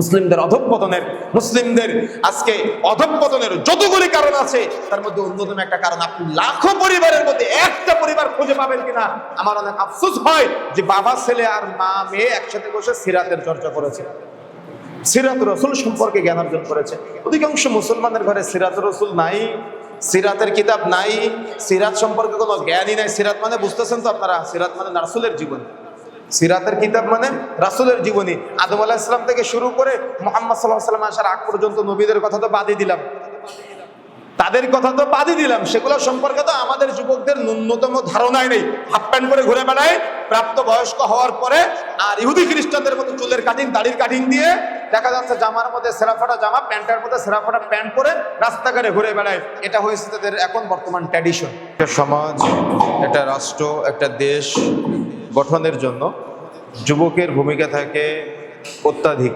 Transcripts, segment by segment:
মুসলিমদের অধঃপতনের মুসলিমদের আজকে অধঃপতনের যতগুলি কারণ আছে, তার মধ্যে অন্যতম একটা কারণ, আপনি লাখো পরিবারের মধ্যে একটা পরিবার খুঁজে পাবেন কিনা, আমার অনেক আফসোস হয় যে বাবা, ছেলে আর মা, মেয়ে একসাথে বসে সিরাতের চর্চা করেছে। সিরাত রসুল সম্পর্কে জ্ঞান অর্জন করেছে। অধিকাংশ মুসলমানের ঘরে সিরাত রসুল নাই, সিরাতের কিতাব নাই, সিরাত সম্পর্কে কোনো জ্ঞানই নাই। সিরাত মানে বুঝতেছেন তো আপনারা, সিরাত মানে রাসুলের জীবন। সিরাতের কিতাব মানে রাসুলের জীবনী। আদম আলাহ ইসলাম থেকে শুরু করে মোহাম্মদ সাল্লাহ সাল্লাম আসার আগ পর্যন্ত নবীদের কথা তো বাদই দিলাম। তাদের কথা তো বাদই দিলাম। সেগুলো সম্পর্কে তো আমাদের যুবকদের ন্যূনতম ধারণাই নেই। হাফ প্যান্ট পরে ঘুরে বেড়ায় প্রাপ্ত বয়স্ক হওয়ার পরে আর ইহুদি খ্রিস্টানদের মতো চুলের কাটিং, দাড়ির কাটিং দিয়ে দেখা যাচ্ছে জামার মধ্যে সেরাফাটা জামা, প্যান্টের মধ্যে সেরাফাটা প্যান্ট পরে রাস্তাঘাটে ঘুরে বেড়ায়। এটা হয়েছে তাদের এখন বর্তমান ট্র্যাডিশন একটা সমাজ, একটা রাষ্ট্র, একটা দেশ গঠনের জন্য যুবকের ভূমিকা থাকে অত্যাধিক।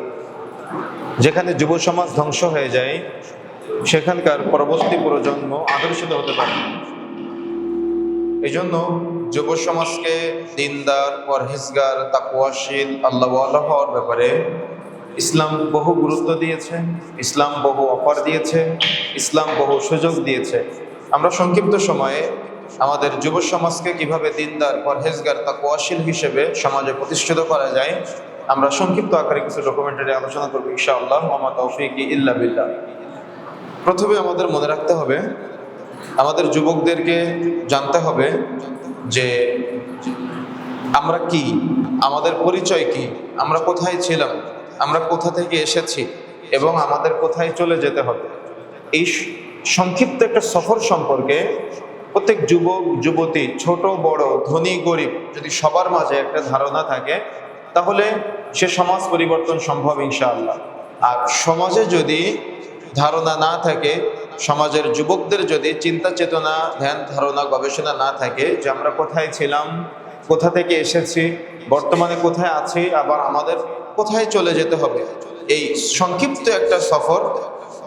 যেখানে যুব সমাজ ধ্বংস হয়ে যায়, সেখানকার পরবর্তী প্রজন্ম আদর্শিত হতে পারে। এই জন্য যুব সমাজকে দিনদার, পরহেজগার তাকুয়াশীল আল্লাহ হওয়ার ব্যাপারে ইসলাম বহু গুরুত্ব দিয়েছে, ইসলাম বহু অফার দিয়েছে, ইসলাম বহু সুযোগ দিয়েছে। আমরা সংক্ষিপ্ত সময়ে আমাদের যুব সমাজকে কীভাবে দিনদার, পরহেজগার তাকুয়াশীল হিসেবে সমাজে প্রতিষ্ঠিত করা যায়, আমরা সংক্ষিপ্ত আকারে কিছু ডকুমেন্টারি আলোচনা করব ইনশাআল্লাহ। মোহাম্মদ তৌফিক ইল্লা বিল্লাহ। প্রথমে আমাদের মনে রাখতে হবে, আমাদের যুবকদেরকে জানতে হবে যে আমরা কি, আমাদের পরিচয় কি, আমরা কোথায় ছিলাম আমরা কোথা থেকে এসেছি এবং আমাদের কোথায় চলে যেতে হবে। এই সংক্ষিপ্ত একটা সফর সম্পর্কে প্রত্যেক যুবক, যুবতী, ছোট, বড়, ধনী, গরিব যদি সবার মাঝে একটা ধারণা থাকে, তাহলে সে সমাজ পরিবর্তন সম্ভব ইনশাআল্লাহ। আর সমাজে যদি ধারণা না থাকে, সমাজের যুবকদের যদি চিন্তা চেতনা, ধ্যান, ধারণা, গবেষণা না থাকে যে আমরা কোথায় ছিলাম, কোথা থেকে এসেছি, বর্তমানে কোথায় আছি, আবার আমাদের কোথায় চলে যেতে হবে? এই সংক্ষিপ্ত একটা সফর,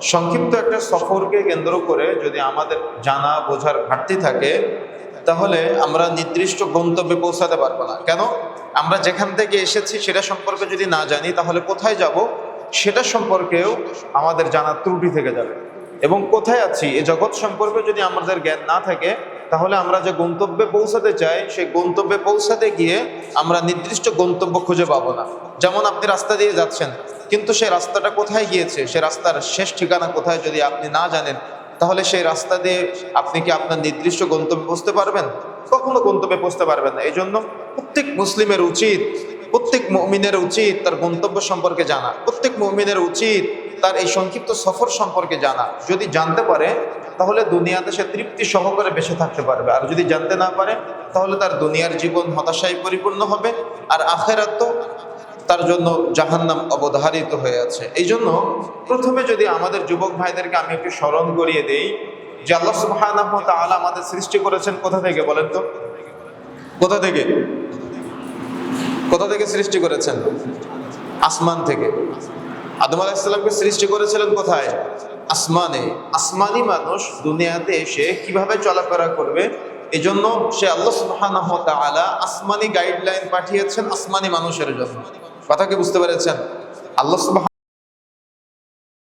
সংক্ষিপ্ত একটা সফরকে কেন্দ্র করে যদি আমাদের জানা, বোঝার ঘাটতি থাকে, তাহলে আমরা নির্দিষ্ট গন্তব্যে পৌঁছাতে পারব না। কেন? আমরা যেখান থেকে এসেছি সেটা সম্পর্কে যদি না জানি, তাহলে কোথায় যাব? সেটা সম্পর্কেও আমাদের জানার ত্রুটি থেকে যাবে। এবং কোথায় আছি? এ জগৎ সম্পর্কে যদি আমাদের জ্ঞান না থাকে তাহলে আমরা যে গন্তব্যে পৌঁছাতে চাই, সেই গন্তব্যে পৌঁছাতে গিয়ে আমরা নির্দিষ্ট গন্তব্য খুঁজে পাবো না। যেমন আপনি রাস্তা দিয়ে যাচ্ছেন, কিন্তু সেই রাস্তাটা কোথায় গিয়েছে সে রাস্তার শেষ ঠিকানা কোথায় যদি আপনি না জানেন, তাহলে সেই রাস্তা দিয়ে আপনি কি আপনার নির্দিষ্ট গন্তব্যে পৌঁছতে পারবেন? কখনো গন্তব্যে পৌঁছতে পারবেন না। এই জন্য প্রত্যেক মুসলিমের উচিত, প্রত্যেক মমিনের উচিত তার গন্তব্য সম্পর্কে জানা। প্রত্যেক মমিনের উচিত তার এই সংক্ষিপ্ত সফর সম্পর্কে জানা। যদি জানতে পারে তাহলে দুনিয়াতে সে তৃপ্তি সহকারে বেঁচে থাকতে পারবে। আর যদি জানতে না পারে, তাহলে তার দুনিয়ার জীবন হতাশায় পরিপূর্ণ হবে, আর আখেরাত তো তার জন্য জাহান্নাম অবধারিত হয়ে আছে। এই জন্য প্রথমে যদি আমাদের যুবক ভাইদেরকে আমি একটু স্মরণ করিয়ে দেই, যে আল্লাহ ওয়া তাআলা আমাদের সৃষ্টি করেছেন কোথা থেকে বলেন তো? কোথা থেকে? কোথা থেকে সৃষ্টি করেছেন? আসমান থেকে। আদম আলাহিসাল্লামকে সৃষ্টি করেছিলেন কোথায়? আসমানে, আসমানি মানুষ দুনিয়াতে এসে কীভাবে চলাফেরা করবে? এজন্য সে আল্লাহ সুবহানাহু ওয়া তাআলা আসমানি গাইডলাইন পাঠিয়েছেন আসমানি মানুষের জন্য। কথা কি বুঝতে পেরেছেন? আল্লাহ সুবহান